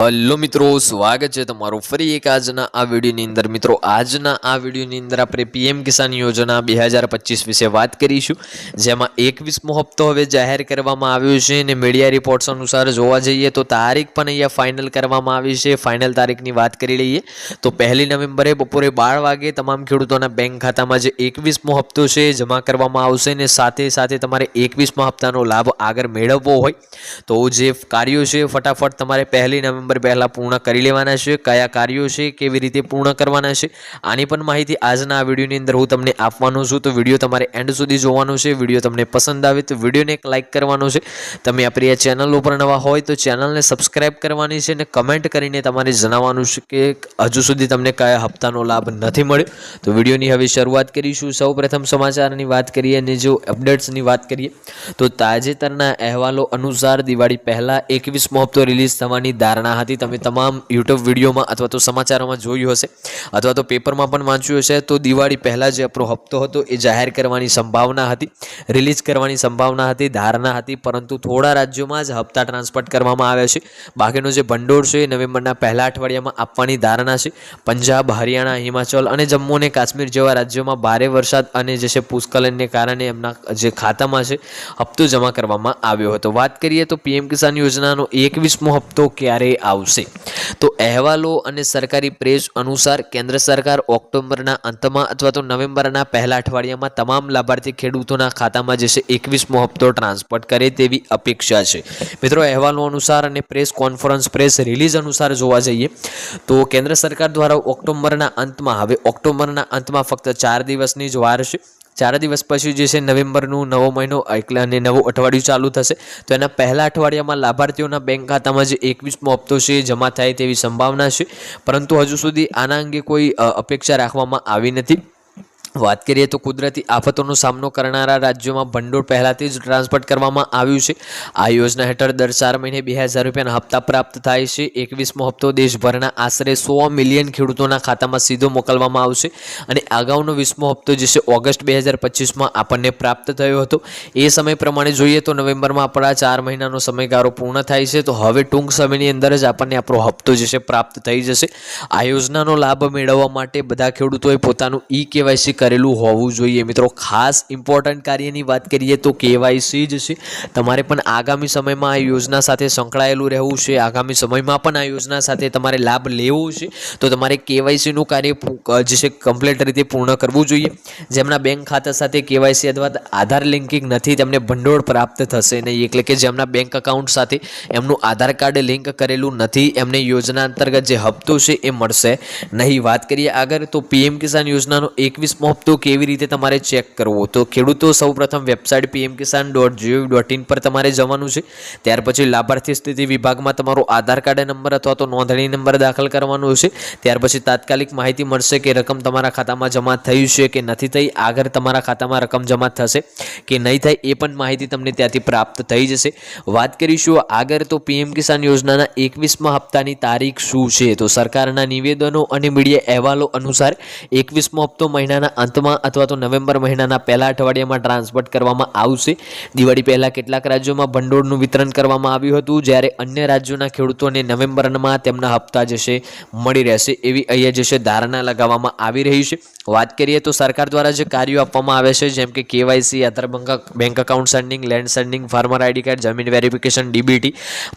Hello મિત્રો, સ્વાગત છે તમારું ફરી એક આજના આ વિડીયોની અંદર. મિત્રો, આજના આ વિડીયોની અંદર આપણે પીએમ કિસાન યોજના બે હજાર પચીસ વિશે વાત કરીશું, જેમાં એકવીસમો હપ્તો હવે જાહેર કરવામાં આવ્યો છે અને મીડિયા રિપોર્ટ્સ અનુસાર જોવા જઈએ તો તારીખ પણ અહીંયા ફાઇનલ કરવામાં આવી છે. ફાઇનલ તારીખની વાત કરી લઈએ તો પહેલી નવેમ્બરે બપોરે બાર વાગે તમામ ખેડૂતોના બેંક ખાતામાં જે એકવીસમો હપ્તો છે જમા કરવામાં આવશે ને સાથે સાથે તમારે એકવીસમા હપ્તાનો લાભ આગળ મેળવવો હોય તો જે કાર્યો છે ફટાફટ તમારે પહેલી નવેમ્બર પહેલાં પૂર્ણ કરી લેવાના છે, કયા કાર્યો છે, કેવી રીતે પૂર્ણ કરવાના છે, આની પણ માહિતી આજના આ વિડીયોની અંદર હું તમને આપવાનો છું. તો વીડિયો તમારે એન્ડ સુધી જોવાનો છે, વીડિયો તમને પસંદ આવે તો વિડીયોને એક લાઇક કરવાનો છે. તમે આપણી આ ચેનલ ઉપર નવા હોય તો ચેનલને સબસ્ક્રાઇબ કરવાની છે અને કમેન્ટ કરીને તમારે જણાવવાનું છે કે હજુ સુધી તમને કયા હપ્તાનો લાભ નથી મળ્યો. તો વિડીયોની હવે શરૂઆત કરીશું. સૌ સમાચારની વાત કરીએ અને જો અપડેટ્સની વાત કરીએ તો તાજેતરના અહેવાલો અનુસાર દિવાળી પહેલાં એકવીસમો હપ્તો રિલીઝ થવાની ધારણા હતી, તમે તમામ યુટ્યુબ વિડીયોમાં અથવા તો સમાચારોમાં જોયું હશે, અથવા તો પેપરમાં પણ વાંચ્યું હશે, તો દિવાળી પહેલાં જે આપણો હપ્તો હતો, એ જાહેર કરવાની સંભાવના હતી રિલીઝ કરવાની સંભાવના હતી, ધારણા હતી, પરંતુ થોડા રાજ્યોમાં જ હપ્તા ટ્રાન્સપોર્ટ કરવામાં આવ્યા છે. બાકીનો જે ભંડોળ છે, એ નવેમ્બરના પહેલા અઠવાડિયામાં આપવાની ધારણા છે. પંજાબ, હરિયાણા, હિમાચલ અને જમ્મુ અને કાશ્મીર જેવા રાજ્યોમાં ભારે વરસાદ અને જે છે ભૂસ્ખલનને કારણે એમના જે ખાતામાં છે, હપ્તો જમા કરવામાં આવ્યો હતો. વાત કરીએ તો પીએમ કિસાન યોજનાનો એકવીસમો હપ્તો ક્યારે આવશે. તો અહેવાલો અને સરકારી પ્રેસ અનુસાર કેન્દ્ર સરકાર ઓક્ટોબરના અંતમાં અથવા તો નવેમ્બરના પહેલા અઠવાડિયામાં તમામ લાભાર્થી ખેડૂતોના ખાતામાં જે છે એકવીસમો હપ્તો ટ્રાન્સફર કરે તેવી અપેક્ષા છે. મિત્રો, અહેવાલો અનુસાર અને પ્રેસ કોન્ફરન્સ પ્રેસ રિલીઝ અનુસાર જોવા જઈએ તો કેન્દ્ર સરકાર દ્વારા ઓક્ટોબરના અંતમાં, હવે ઓક્ટોબરના અંતમાં ફક્ત ચાર દિવસની જ વાર છે. ચાર દિવસ પછી જે છે નવેમ્બરનું નવો મહિનો એટલે અને નવું અઠવાડિયું ચાલુ થશે. તો એના પહેલા અઠવાડિયામાં લાભાર્થીઓના બેંક ખાતામાં જે એકવીસમો હપ્તો છે જમા થાય તેવી સંભાવના છે. પરંતુ હજુ સુધી આના અંગે કોઈ અપેક્ષા રાખવામાં આવી નથી. વાત કરીએ તો કુદરતી આફતોનો સામનો કરનારા રાજ્યોમાં ભંડોળ પહેલાંથી જ ટ્રાન્સફર કરવામાં આવ્યું છે. આ યોજના હેઠળ દર ચાર મહિને બે હજાર રૂપિયાના હપ્તા પ્રાપ્ત થાય છે. એકવીસમો હપ્તો દેશભરના આશરે સો મિલિયન ખેડૂતોના ખાતામાં સીધો મોકલવામાં આવશે અને અગાઉનો વીસમો હપ્તો જે છે ઓગસ્ટ બે હજાર પચીસમાં આપણને પ્રાપ્ત થયો હતો. એ સમય પ્રમાણે જોઈએ તો નવેમ્બરમાં આપણા ચાર મહિનાનો સમયગાળો પૂર્ણ થાય છે. તો હવે ટૂંક સમયની અંદર જ આપણને આપણો હપ્તો જે છે પ્રાપ્ત થઈ જશે. આ યોજનાનો લાભ મેળવવા માટે બધા ખેડૂતોએ પોતાનું ઈ કેવાયસી કરેલું હોવું જોઈએ. મિત્રો, ખાસ ઇમ્પોર્ટન્ટ કાર્યની વાત કરીએ તો કેવાયસી જ છે. તમારે પણ આગામી સમયમાં આ યોજના સાથે સંકળાયેલું રહેવું છે. આગામી સમયમાં પણ આ યોજના સાથે તમારે લાભ લેવો છે. તો તમારે કેવાયસીનું કાર્ય જે છે કમ્પ્લીટ રીતે પૂર્ણ કરવું જોઈએ. જેમના બેંક ખાતા સાથે કેવાયસી અથવા આધાર લિંકિંગ નથી, તેમને ભંડોળ પ્રાપ્ત થશે નહીં. એટલે કે જેમના બેંક અકાઉન્ટ સાથે એમનું આધાર કાર્ડ લિંક કરેલું નથી, એમને યોજના અંતર્ગત જે હપ્તો છે એ મળશે નહીં. વાત કરીએ આગળ તો પીએમ કિસાન યોજનાનો એકવીસમો હપ્તો કેવી રીતે તમારે ચેક કરવો? તો ખેડૂતો સૌપ્રથમ website PM Kisan dot G O V dot in પર તમારે જવાનું છે. ત્યાર પછી લાભાર્થી સ્થિતિ વિભાગમાં તમારો આધાર કાર્ડ નંબર અથવા તો નોંધણી નંબર દાખલ કરવાનો છે. ત્યાર પછી તાત્કાલિક માહિતી મળશે કે રકમ તમારા ખાતામાં જમા થઈ છે કે નથી થઈ. આગળ તમારા ખાતામાં રકમ જમા થશે કે નહીં થાય એ પણ માહિતી તમને ત્યાંથી પ્રાપ્ત થઈ જશે. વાત કરીશું આગળ તો પીએમ કિસાન યોજનાના એકવીસમા હપ્તાની તારીખ શું છે? તો સરકારના નિવેદનો અને મીડિયા અહેવાલો અનુસાર એકવીસમો હપ્તો મહિનાના અંતમાં અથવા તો નવેમ્બર મહિનાના પહેલા અઠવાડિયામાં ટ્રાન્સપોર્ટ કરવામાં આવશે. દિવાળી પહેલાં કેટલાક રાજ્યોમાં ભંડોળનું વિતરણ કરવામાં આવ્યું હતું. જ્યારે અન્ય રાજ્યોના ખેડૂતોને નવેમ્બરમાં તેમના હપ્તા જશે, મળી રહેશે એવી અહીંયા જે છે ધારણા લગાવવામાં આવી રહી છે. વાત કરીએ તો સરકાર દ્વારા જે કાર્યો આપવામાં આવે છે, જેમ કે KYC, Aadhaar bank account seeding land seeding farmer ID card જમીન વેરિફિકેશન ડીબીટી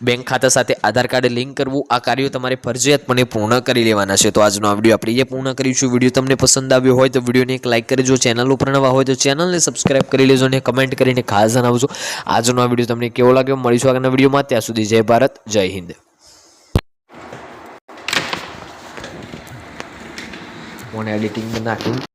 બેંક ખાતા સાથે આધાર કાર્ડ લિંક કરવું, આ કાર્યો તમારે ફરજિયાતપણે પૂર્ણ કરી લેવાના છે. તો આજનો આ વીડિયો આપણે એ પૂર્ણ કરીશું. વીડિયો તમને પસંદ આવ્યો હોય તો વિડીયોને એક લાઇક કરજો ચેનલ ઉપર નવા હોય તો ચેનલને સબસ્ક્રાઇબ કરી લેજો અને કમેન્ટ કરીને ખાસ જણાવજો. આજનો આ વીડિયો તમને કેવો લાગ્યો? મળીશું આગળના વિડીયોમાં. ત્યાં સુધી જય ભારત, જય હિન્દ. ફોન એડિટિંગ નાખ્યું